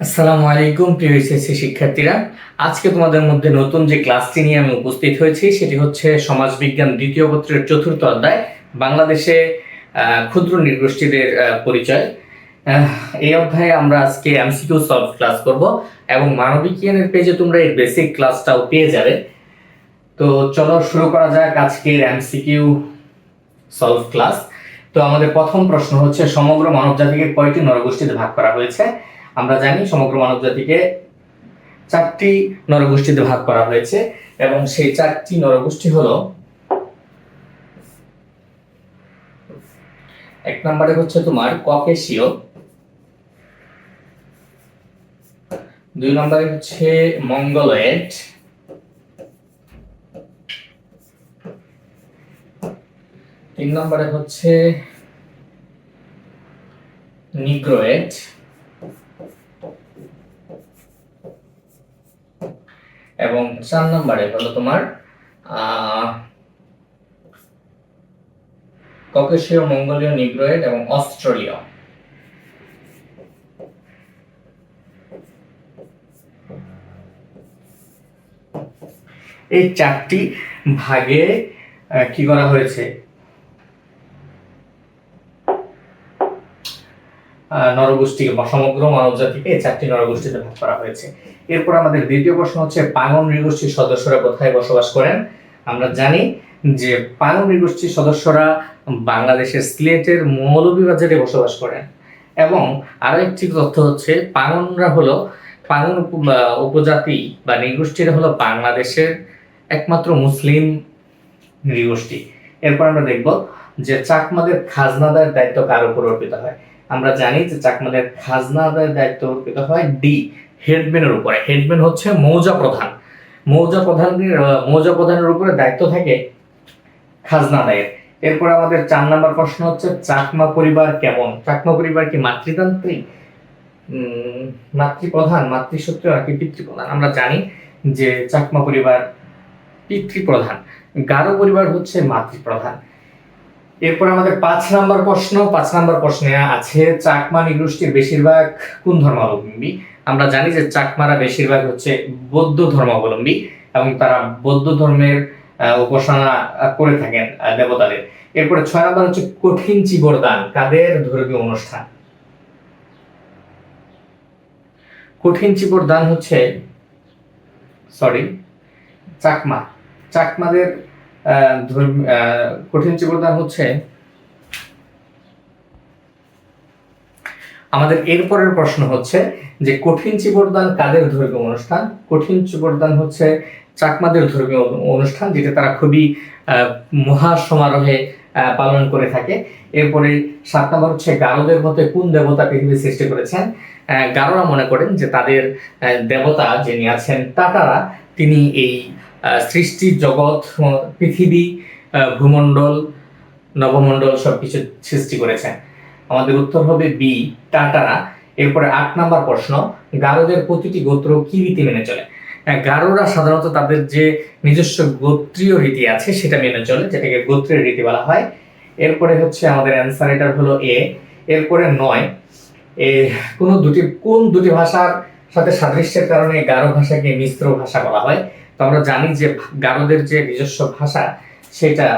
আসসালামু আলাইকুম, প্রিয় এসএসসি শিক্ষার্থীরা। আজকে তোমাদের মধ্যে নতুন যে ক্লাসটি নিয়ে আমি উপস্থিত হয়েছি, সেটি হচ্ছে সমাজবিজ্ঞান দ্বিতীয় পত্রের চতুর্থ অধ্যায়, বাংলাদেশে ক্ষুদ্র নৃগোষ্ঠীদের পরিচয়। এই অধ্যায়ে আমরা আজকে এমসিকিউ সলভ ক্লাস করব এবং মানবিজ্ঞানের পেজে তোমরা এই বেসিক ক্লাসটাও পেয়ে যাবে। তো চলো শুরু করা যাক আজকের এমসিকিউ সলভ ক্লাস। তো আমাদের প্রথম প্রশ্ন হচ্ছে, সমগ্র মানবজাতিকে কয়টি নরগোষ্ঠীতে ভাগ করা হয়েছে? আমরা জানি সমগ্র মানব জাতিকে চারটি নরগোষ্ঠীতে ভাগ করা হয়েছে এবং সেই চারটি নরগোষ্ঠী হলো এক নম্বরে হচ্ছে তোমার ককেশীয়, দুই নম্বরে হচ্ছে মঙ্গলয়েড, তিন নম্বরে হচ্ছে নিগ্রোয়েড এবং চার নম্বরে হলো তোমার ককেশীয়, মঙ্গোলীয়, নিগ্রোয়েড এবং অস্ট্রেলীয়। এই চারটি ভাগে কি করা হয়েছে? নরগোষ্ঠীকে বা সমগ্র মানব জাতিকে এই চারটি নরগোষ্ঠীতে ভাগ করা হয়েছে। এরপর আমাদের দ্বিতীয় প্রশ্ন হচ্ছে, পাঙ্গন নৃগোষ্ঠীর সদস্যরা কোথায় বসবাস করেন? আমরা জানি যে পাঙ্গন নৃগোষ্ঠীর সদস্যরা বাংলাদেশের সিলেটের মৌলভীবাজারে বসবাস করেন। এবং আরও একটি তথ্য হচ্ছে, পাঙ্গনরা হলো, পাঙ্গন উপজাতি বা নৃগোষ্ঠীরা হলো বাংলাদেশের একমাত্র মুসলিম নৃগোষ্ঠী। এরপর আমরা দেখব যে চাকমাদের খাজনাদার দায়িত্ব কার উপর অর্পিত হয়? আমরা জানি যে চাকমাদের খাজনা আদায়ের দায়িত্ব অর্পিত হয় ডি হেডম্যানের উপরে। হেডম্যান হচ্ছে মৌজা প্রধান। মৌজা প্রধানের মৌজা প্রধানের উপরে দায়িত্ব থাকে খাজনা আদায়ের। এরপর আমাদের চার নাম্বার প্রশ্ন হচ্ছে, চাকমা পরিবার কেমন? চাকমা পরিবার কি মাতৃতান্ত্রিক? মাতৃপ্রধান মাতৃসূত্র নাকি পিতৃপ্রধান? আমরা জানি যে চাকমা পরিবার পিতৃপ্রধান। গারো পরিবার হচ্ছে মাতৃপ্রধান। এরপর আমাদের পাঁচ নাম্বার প্রশ্ন, পাঁচ নাম্বার প্রশ্নে আছে, চাকমা নৃগোষ্ঠীর বেশিরভাগ কোন ধর্মাবলম্বী? আমরা জানি যে চাকমারা বেশিরভাগ হচ্ছে বৌদ্ধ ধর্মাবলম্বী এবং তারা বৌদ্ধ ধর্মের উপাসনা করে থাকেন দেবতাদের। এরপরে ছয় নাম্বার হচ্ছে কঠিন চিবরদান কাদের ধর্মীয় অনুষ্ঠান? কঠিন চিবরদান হচ্ছে সরি চাকমা। চাকমাদের কঠিন চিবরদান হচ্ছে আমাদের এরপরের প্রশ্ন হচ্ছে যে কঠিন চিবরদান কাদের ধর্মীয় অনুষ্ঠান? কঠিন চিবরদান হচ্ছে চাকমাদের ধর্মীয় অনুষ্ঠান যেটা তারা খুবই মহা সমারোহে পালন করে থাকে। এরপরে সাত নম্বর হচ্ছে গারোদের মতে কোন দেবতা পৃথিবী সৃষ্টি করেছেন? গারোরা মনে করেন যে তাদের দেবতা যিনি আছেন টাটারা তিনি এই সৃষ্টির জগৎ পৃথিবী ভূমণ্ডল, নবমণ্ডল সবকিছু সৃষ্টি করেছেন। আমাদের উত্তর হবে বি টাটারা এরপরে আট নাম্বার প্রশ্ন, গারোদের প্রতিটি গোত্র কি রীতি মেনে চলে? গারোরা সাধারণত তাদের যে নিজস্ব গোত্রীয় রীতি আছে, সেটা মেনে চলে, যেটাকে গোত্রের রীতি বলা হয়। এরপরে হচ্ছে আমাদের অ্যান্সার এটার হলো এ। এরপরে নয়, এ কোন দুটি কোন দুটি ভাষার সাথে সাদৃশ্যের কারণে গারো ভাষাকে মিশ্র ভাষা বলা হয়? তো আমরা জানি যে গারোদের যে নিজস্ব ভাষা, সেটা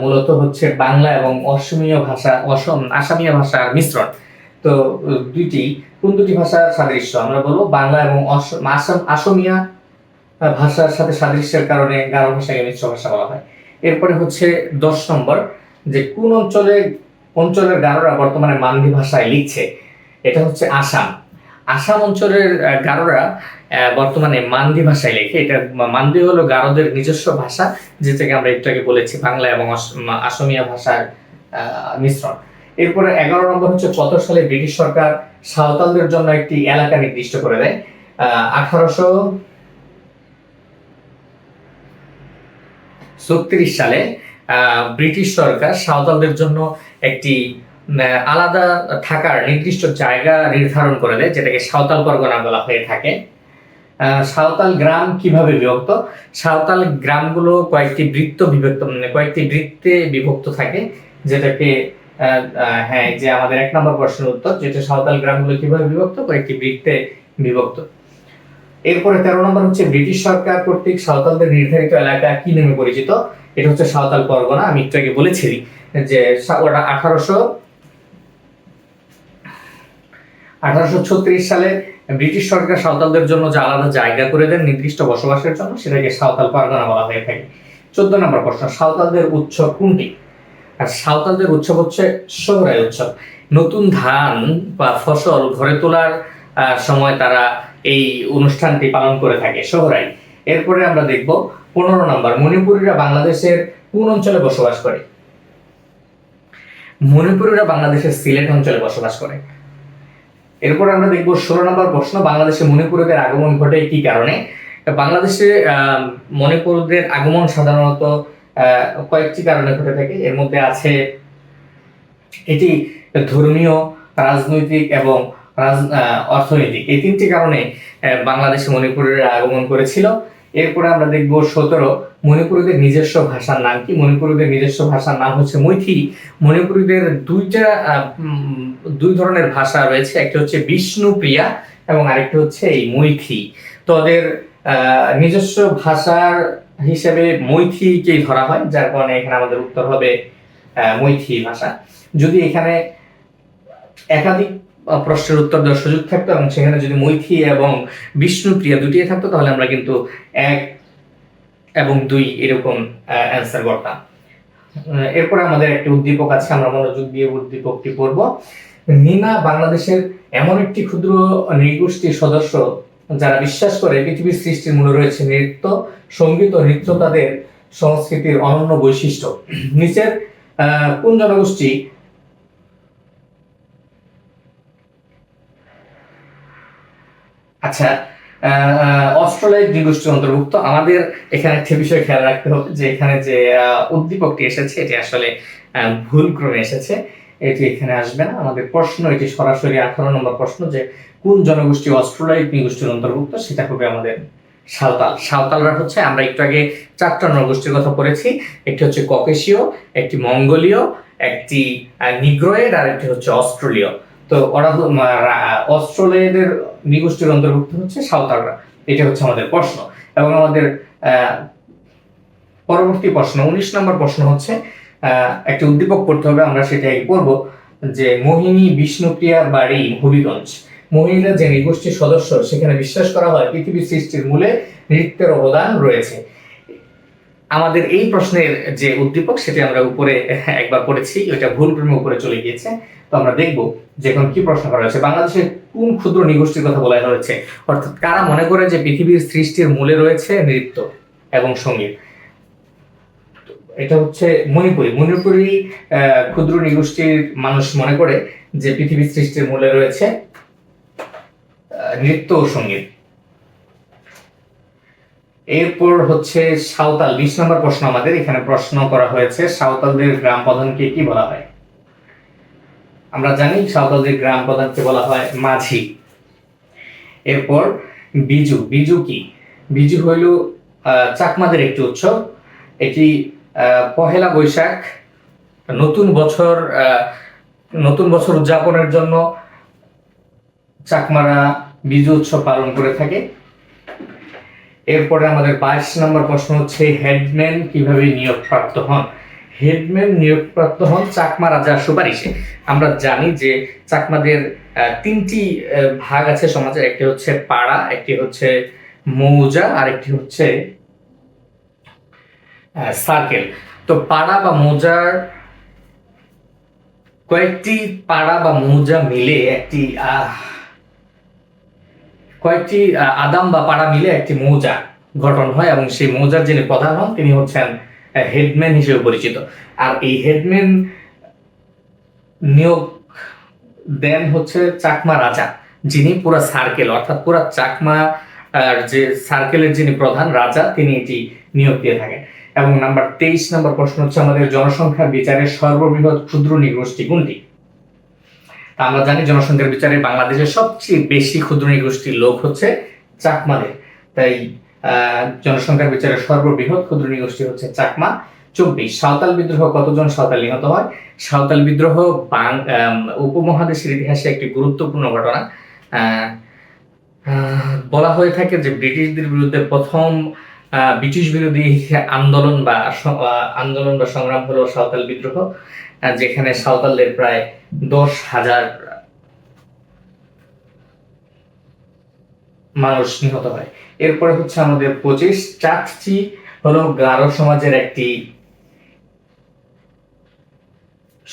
মূলত হচ্ছে বাংলা এবং অসমীয় ভাষা, অসম, আসামীয় ভাষার মিশ্রণ। তো দুইটি, কোন দুটি ভাষার সাদৃশ্য? আমরা বলব বাংলা এবং আসাম, আসামিয়া ভাষার সাথে সাদৃশ্যের কারণে গারো ভাষাকে মিশ্র ভাষা বলা হয়। এরপরে হচ্ছে দশ নম্বর, যে কোন অঞ্চলে, অঞ্চলের গারোরা বর্তমানে মান্দি ভাষায় লিখছে? এটা হচ্ছে আসাম। আসাম অঞ্চলের গারোরা বর্তমানে মান্দি ভাষায় লেখে। এটা মান্দি হলো গারোদের নিজস্ব ভাষা যেটাকে আমরা একটু আগে বলেছি বাংলা এবং আসামিয়া ভাষার মিশ্রণ। এরপরে এগারো নম্বর হচ্ছে কত সালে ব্রিটিশ সরকার সাঁওতালদের জন্য একটি এলাকা নির্দিষ্ট করে দেয়? আঠারোশো ছত্রিশ সালে ব্রিটিশ সরকার সাঁওতালদের জন্য একটি আলাদা থাকার নির্দিষ্ট জায়গা নির্ধারণ করে দেয়, যেটাকে সাঁওতাল পরগনা বলা হয়ে থাকে। সাঁওতাল গ্রাম কীভাবে বিভক্ত? সাঁওতাল গ্রামগুলো কয়েকটি বৃত্ত বিভক্ত মানে কয়েকটি বৃত্তে বিভক্ত থাকে, যেটাকে হ্যাঁ যে আমাদের এক নম্বর প্রশ্নের উত্তর যেটা সাঁওতাল গ্রামগুলো কীভাবে বিভক্ত? কয়েকটি বৃত্তে বিভক্ত। এরপরে তেরো নম্বর হচ্ছে ব্রিটিশ সরকার কর্তৃক সাঁওতালদের নির্ধারিত এলাকা কি নামে পরিচিত? এটা হচ্ছে সাঁওতাল পরগনা, আমি একটু আগে বলেছি যে ওটা আঠারোশো আঠারোশো ছত্রিশ সালে ব্রিটিশ সরকার সাঁওতালদের জন্য যে আলাদা জায়গা করে দেন নির্দিষ্ট বসবাসের জন্য, সেটাকে সাঁওতাল পরগনা বলা হয়ে থাকে। চোদ্দ নম্বর প্রশ্ন, সাঁওতালদের উৎসব কোনটি? আর সাঁওতালদের উৎসব হচ্ছে সোহরাই উৎসব। নতুন ধান বা ফসল ঘরে তোলার সময় তারা এই অনুষ্ঠানটি পালন করে থাকে, সোহরাই। এরপরে আমরা দেখব পনেরো নম্বর, মণিপুরীরা বাংলাদেশের কোন অঞ্চলে বসবাস করে? মণিপুরীরা বাংলাদেশের সিলেট অঞ্চলে বসবাস করে। এরপর আমরা দেখব ষোলো নম্বর প্রশ্ন, বাংলাদেশে মণিপুরীদের আগমন ঘটে কি কারণে? বাংলাদেশে মণিপুরদের আগমন সাধারণত কয়েকটি কারণে ঘটে থাকে। এর মধ্যে আছে এটি ধর্মীয়, রাজনৈতিক এবং অর্থনৈতিক। এই তিনটি কারণে বাংলাদেশে মণিপুরের আগমন করেছিল। এরপরে আমরা দেখব সতেরো, মণিপুরীদের নিজস্ব ভাষার নাম কি? মণিপুরীদের নিজস্ব ভাষার নাম হচ্ছে মৈথি মণিপুরীদের দুইটা দুই ধরনের ভাষা রয়েছে, একটা হচ্ছে বিষ্ণুপ্রিয়া এবং আরেকটি হচ্ছে এই মৈথি। তো ওদের নিজস্ব ভাষার হিসেবে মৈথিকেই ধরা হয়, যার কারণে এখানে আমাদের উত্তর হবে মৈথি ভাষা। যদি এখানে একাধিক প্রশ্নের উত্তর দেওয়ার সুযোগ থাকতো এবং সেখানে যদি মৈথি এবং বিষ্ণুপ্রিয়া দুটিয়ে থাকতো, তাহলে আমরা কিন্তু এক এবং দুই এরকম অ্যান্সার করতাম। এরপরে আমাদের একটি উদ্দীপক আছে, আমরা মনোযোগ দিয়ে উদ্দীপকটি পড়ব। নিনা বাংলাদেশের এমন একটি ক্ষুদ্র নৃগোষ্ঠীর সদস্য যারা বিশ্বাস করে পৃথিবীর সৃষ্টির মূলে রয়েছে নৃত্য, সংগীত ও নৃত্য তাদের সংস্কৃতির অনন্য বৈশিষ্ট্য। নিচের কোন জনগোষ্ঠী আচ্ছা অস্ট্রেলিয়ার নৃগোষ্ঠীর অন্তর্ভুক্ত। আমাদের এখানে একটি বিষয় খেয়াল রাখতে হবে যে এখানে যে উদ্দীপকটি এসেছে, এটি আসলে ভুল ক্রমে এসেছে। এটি এখানে আসবে না। আমাদের প্রশ্ন, এটি সরাসরি আঠারো নম্বর প্রশ্ন যে কোন জনগোষ্ঠী অস্ট্রেলিয়ার নৃগোষ্ঠীর অন্তর্ভুক্ত, সেটা হবে আমাদের সাঁওতাল। সাঁওতালরা হচ্ছে, আমরা একটু আগে চারটা নরগোষ্ঠীর কথা পড়েছি। একটি হচ্ছে ককেশীয়, একটি মঙ্গোলীয়, একটি নিগ্রয়েড, আর একটি হচ্ছে অস্ট্রেলীয়। তো ওরা অস্ট্রেলিয়াদের নৃগোষ্ঠীর অন্তর্ভুক্ত হচ্ছে সাঁওতালরা। এটা হচ্ছে আমাদের প্রশ্ন। এবং আমাদের পরবর্তী প্রশ্ন, উনিশ নম্বর প্রশ্ন হচ্ছে একটি উদ্দীপক করতে হবে, আমরা সেটাই করব যে মোহিনী বিষ্ণুপ্রিয়ার বাড়ি হবিগঞ্জ। মহিলা যে নৃগোষ্ঠীর সদস্য, সেখানে বিশ্বাস করা হয় পৃথিবীর সৃষ্টির মূলে নৃত্যের অবদান রয়েছে। আমাদের এই প্রশ্নের যে উদ্দীপক সেটি আমরা উপরে একবার পড়েছি, ওইটা ভুল ক্রমে উপরে চলে গিয়েছে। তো আমরা দেখব যে এখন কি প্রশ্ন করা হয়েছে। বাংলাদেশের কোন ক্ষুদ্র নৃগোষ্ঠীর কথা বলা হয়েছে? অর্থাৎ কারা মনে করে যে পৃথিবীর সৃষ্টির মূলে রয়েছে নৃত্য এবং সংগীত? এটা হচ্ছে মণিপুরি। মণিপুরি ক্ষুদ্র নিগোষ্ঠীর মানুষ মনে করে যে পৃথিবীর সৃষ্টির মূলে রয়েছে নৃত্য ও সংগীত। এরপর হচ্ছে সাঁওতাল, বিশ নম্বর প্রশ্ন আমাদের। এখানে প্রশ্ন করা হয়েছে, সাঁওতালদের গ্রাম প্রধানকে কি বলা হয়? আমরা জানি সাঁওতালদের গ্রাম প্রধানকে বলা হয় মাঝি। এরপর বিজু বিজু কি? বিজু হইল চাকমাদের একটি উৎসব। এটি পহেলা বৈশাখ, নতুন বছর নতুন বছর উদযাপনের জন্য চাকমারা বিজু উৎসব পালন করে থাকে। এরপরে আমাদের বাইশ নম্বর প্রশ্ন হচ্ছে, হেডম্যান কীভাবে নিয়োগপ্রাপ্ত হন? হেডম্যান নিয়োগপ্রাপ্ত হন চাকমা রাজার সুপারিশে। আমরা জানি যে চাকমাদের তিনটি ভাগ আছে সমাজের, একটি হচ্ছে পাড়া, একটি হচ্ছে মৌজা, আর একটি হচ্ছে সার্কেল তো পাড়া বা মৌজার, কয়েকটি পাড়া বা মৌজা মিলে একটি কয়েকটি আদাম বা পাড়া মিলে একটি মৌজা গঠন হয় এবং সেই মৌজার যিনি প্রধান হন তিনি হচ্ছেন হেডম্যান হিসেবে পরিচিত। আর এই হেডম্যান নিয়োগ দেন হচ্ছে চাকমা রাজা যিনি পুরা সার্কেল অর্থাৎ পুরা চাকমা আহ, যে সার্কেলের যিনি প্রধান রাজা তিনি এটি নিয়োগ দিয়ে থাকেন। এবং নাম্বার তেইশ নম্বর প্রশ্ন হচ্ছে আমাদের জনসংখ্যার বিচারে সর্ববৃহৎ ক্ষুদ্র নৃগোষ্ঠী কোনটি? আমরা জানি জনসংখ্যার বিচারে বাংলাদেশের সবচেয়ে বেশি ক্ষুদ্র নৃগোষ্ঠীর লোক হচ্ছে চাকমাদের তাই জনসংখ্যার বিচারে সর্ববৃহৎ ক্ষুদ্র নৃগোষ্ঠী হচ্ছে চাকমা। চব্বিশ, সাঁওতাল বিদ্রোহ কতজন সাঁওতাল নিহত হয়? সাঁওতাল বিদ্রোহ উপমহাদেশের ইতিহাসে একটি গুরুত্বপূর্ণ ঘটনা। বলা হয়ে থাকে যে ব্রিটিশদের বিরুদ্ধে প্রথম ব্রিটিশ বিরোধী আন্দোলন বা আন্দোলন বা সংগ্রাম হলো সাঁওতাল বিদ্রোহ যেখানে সাঁওতালদের প্রায় দশ হাজার মানুষ নিহত হয়। এরপরে হচ্ছে আমাদের পঁচিশ। চাকচি হলো গারো সমাজের একটি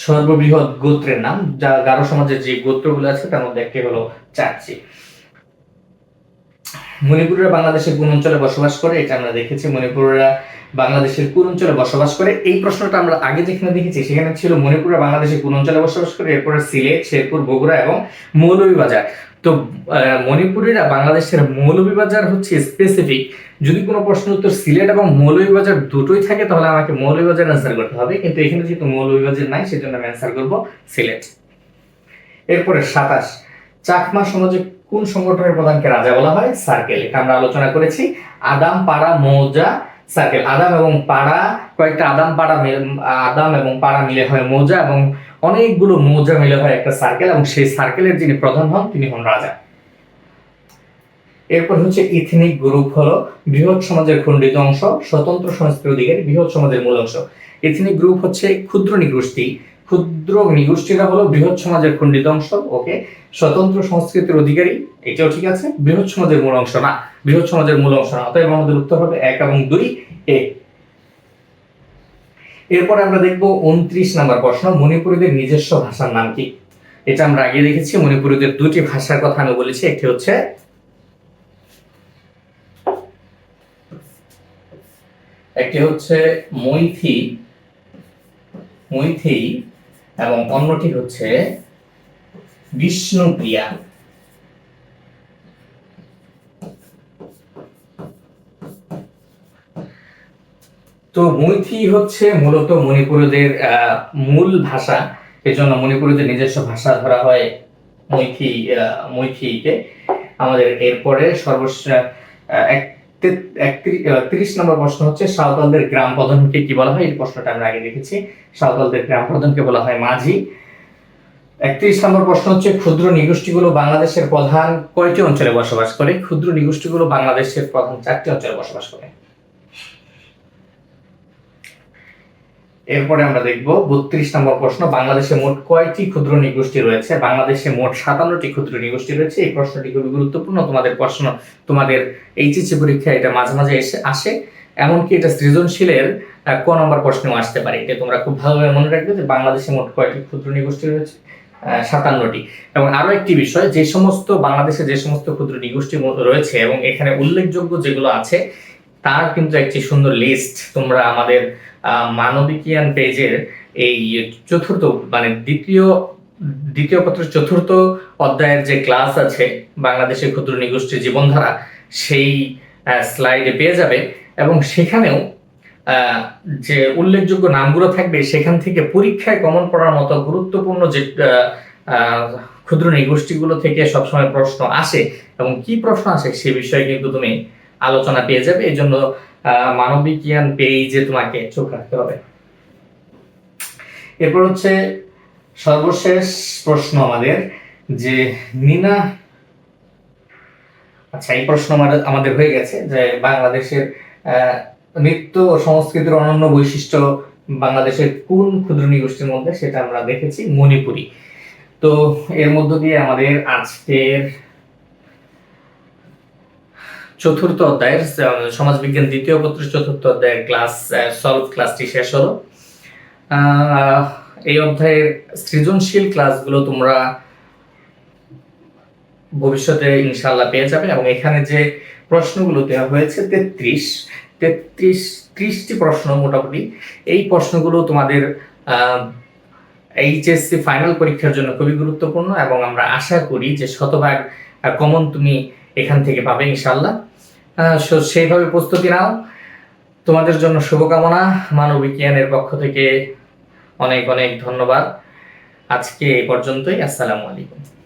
সর্ববৃহৎ গোত্রের নাম, যা গারো সমাজের যে গোত্রগুলো আছে, তার মধ্যে একটি হলো চাকচি মণিপুরেরা বাংলাদেশের কোন অঞ্চলে বসবাস করে, এটা আমরা দেখেছি। মণিপুরেরা বাংলাদেশের কোন অঞ্চলে বসবাস করে, এই প্রশ্নটা আমরা আগে যেখানে দেখেছি, সেখানে ছিল মণিপুরেরা বাংলাদেশের কোন অঞ্চলে বসবাস করে, এরপরে সিলেট, শেরপুর, বগুড়া এবং মৌলভীবাজার। তো মণিপুরীরা বাংলাদেশের মৌলভীবাজার হচ্ছে স্পেসিফিক যদি কোনো প্রশ্ন উত্তর সিলেট এবং মৌলভীবাজার দুটোই থাকে, তাহলে আমাকে মৌলভীবাজার অ্যান্সার করতে হবে। কিন্তু এখানে যেহেতু মৌলভীবাজার নাই, সেজন্য আমি অ্যান্সার করব সিলেট। এরপরে সাতাশ। চাকমা সমাজে কোন সংগঠনের প্রধানকে রাজা বলা হয়? সার্কেল। এটা আমরা আলোচনা করেছি। আদাম, পাড়া, মৌজা, সার্কেল। আদাম এবং পাড়া, কয়েকটা আদাম, পাড়া আদাম এবং পাড়া মিলে হয় মৌজা এবং অনেকগুলো মৌজা মিলে হয় একটা সার্কেল এবং সেই সার্কেলের যিনি প্রধান হন, তিনি হন রাজা। এরপর হচ্ছে ইথনিক গ্রুপ হলো বৃহৎ সমাজের খণ্ডিত অংশ, স্বতন্ত্র সংস্কৃতির অধিকারী বৃহৎ সমাজের মূল অংশ। ইথনিক গ্রুপ হচ্ছে ক্ষুদ্র নিগোষ্ঠী। ক্ষুদ্র নিগোষ্ঠীরা হলো বৃহৎ সমাজের খণ্ডিত অংশ, ওকে? স্বতন্ত্র সংস্কৃতির অধিকারী, এটাও ঠিক আছে। বৃহৎ সমাজের মূল অংশ না, বৃহৎ সমাজের মূল অংশ না। অতএব আমাদের উত্তর হবে এক এবং দুই, এ। এরপর আমরা দেখব উনত্রিশ নাম্বার প্রশ্ন, মণিপুরীদের নিজস্ব ভাষার নাম কি? এটা আমরা আগে দেখেছি, মণিপুরীদের দুটি ভাষার কথা আমি বলেছি, একটি হচ্ছে একটি হচ্ছে মৈথি মৈথি এবং অন্যটি হচ্ছে বিষ্ণুপ্রিয়া। তো মৈথি হচ্ছে মূলত মণিপুরীদের মূল ভাষা। এজন্য মণিপুরীদের নিজস্ব ভাষা ধরা হয় মৈথি মৈথিকে আমাদের এরপরে সর্বশেষ এক- তিরিশ নম্বর প্রশ্ন হচ্ছে সাঁওতালদের গ্রাম প্রধানকে কি বলা হয়? এই প্রশ্নটা আমরা আগে দেখেছি। সাঁওতালদের গ্রাম প্রধানকে বলা হয় মাঝি। একত্রিশ নম্বর প্রশ্ন হচ্ছে, ক্ষুদ্র নিগোষ্ঠীগুলো বাংলাদেশের প্রধান কয়টি অঞ্চলে বসবাস করে? ক্ষুদ্র নিগোষ্ঠীগুলো বাংলাদেশের প্রধান চারটি অঞ্চলে বসবাস করে। এরপরে আমরা দেখব বত্রিশ নম্বর প্রশ্ন, বাংলাদেশে মোট কয়টি ক্ষুদ্র নিগোষ্ঠী রয়েছে? বাংলাদেশে মোট সাতান্নটি ক্ষুদ্র নিগোষ্ঠী রয়েছে। এই প্রশ্নটি খুবই গুরুত্বপূর্ণ। তোমাদের প্রশ্ন, তোমাদের এইচএসসি পরীক্ষায় এটা মাঝে মাঝে এসে আসে। এমনকি এটা সৃজনশীলের ক নম্বর প্রশ্নেও আসতে পারে। এটা তোমরা খুব ভালোভাবে মনে রাখবে যে বাংলাদেশে মোট কয়টি ক্ষুদ্র নিগোষ্ঠী রয়েছে? সাতান্নটি। এবং আরও একটি বিষয়, যে সমস্ত, বাংলাদেশে যে সমস্ত ক্ষুদ্র নিগোষ্ঠী রয়েছে এবং এখানে উল্লেখযোগ্য যেগুলো আছে, তার কিন্তু একটি সুন্দর লিস্ট তোমরা আমাদের মানবিকিয়ান পেজের এই চতুর্থ মানে দ্বিতীয় দ্বিতীয় পত্রের চতুর্থ অধ্যায়ের যে ক্লাস আছে বাংলাদেশের ক্ষুদ্র নিগোষ্ঠীর জীবনধারা, সেই স্লাইডে পেয়ে যাবে এবং সেখানেও যে উল্লেখযোগ্য নামগুলো থাকবে সেখান থেকে পরীক্ষায় কমন পড়ার মতো গুরুত্বপূর্ণ যে ক্ষুদ্র নিগোষ্ঠীগুলো থেকে সবসময় প্রশ্ন আসে এবং কি প্রশ্ন আসে সে বিষয়ে কিন্তু তুমি আলোচনা পেয়ে যাবে। এই জন্য মানবিকিয়ান পেজে তোমাকে চোখ রাখতে হবে। এরপর হচ্ছে সর্বশেষ প্রশ্ন আমাদের, যে নিনা আচ্ছা এই প্রশ্ন আমাদের হয়ে গেছে, যে বাংলাদেশের নৃত্য ও সংস্কৃতির অনন্য বৈশিষ্ট্য বাংলাদেশের কোন ক্ষুদ্র নিগোষ্ঠীর মধ্যে, সেটা আমরা দেখেছি মণিপুরি। তো এর মধ্য দিয়ে আমাদের আজকের চতুর্থ অধ্যায়ের সমাজবিজ্ঞান দ্বিতীয় পত্রের চতুর্থ অধ্যায়ের ক্লাস সলভ ক্লাসটি শেষ হলো। এই অধ্যায়ের সৃজনশীল ক্লাসগুলো তোমরা ভবিষ্যতে ইনশাল্লাহ পেয়ে যাবে এবং এখানে যে প্রশ্নগুলো দেওয়া হয়েছে, তেত্রিশ তেত্রিশ, ত্রিশটি প্রশ্ন মোটামুটি, এই প্রশ্নগুলো তোমাদের এইচএসসি ফাইনাল পরীক্ষার জন্য খুবই গুরুত্বপূর্ণ এবং আমরা আশা করি যে শতভাগ কমন তুমি এখান থেকে পাবে ইনশাল্লাহ সেইভাবে প্রস্তুতি নাও। তোমাদের জন্য শুভকামনা। মানবিজ্ঞানের পক্ষ থেকে অনেক অনেক ধন্যবাদ। আজকে এই পর্যন্তই। আসসালামু আলাইকুম।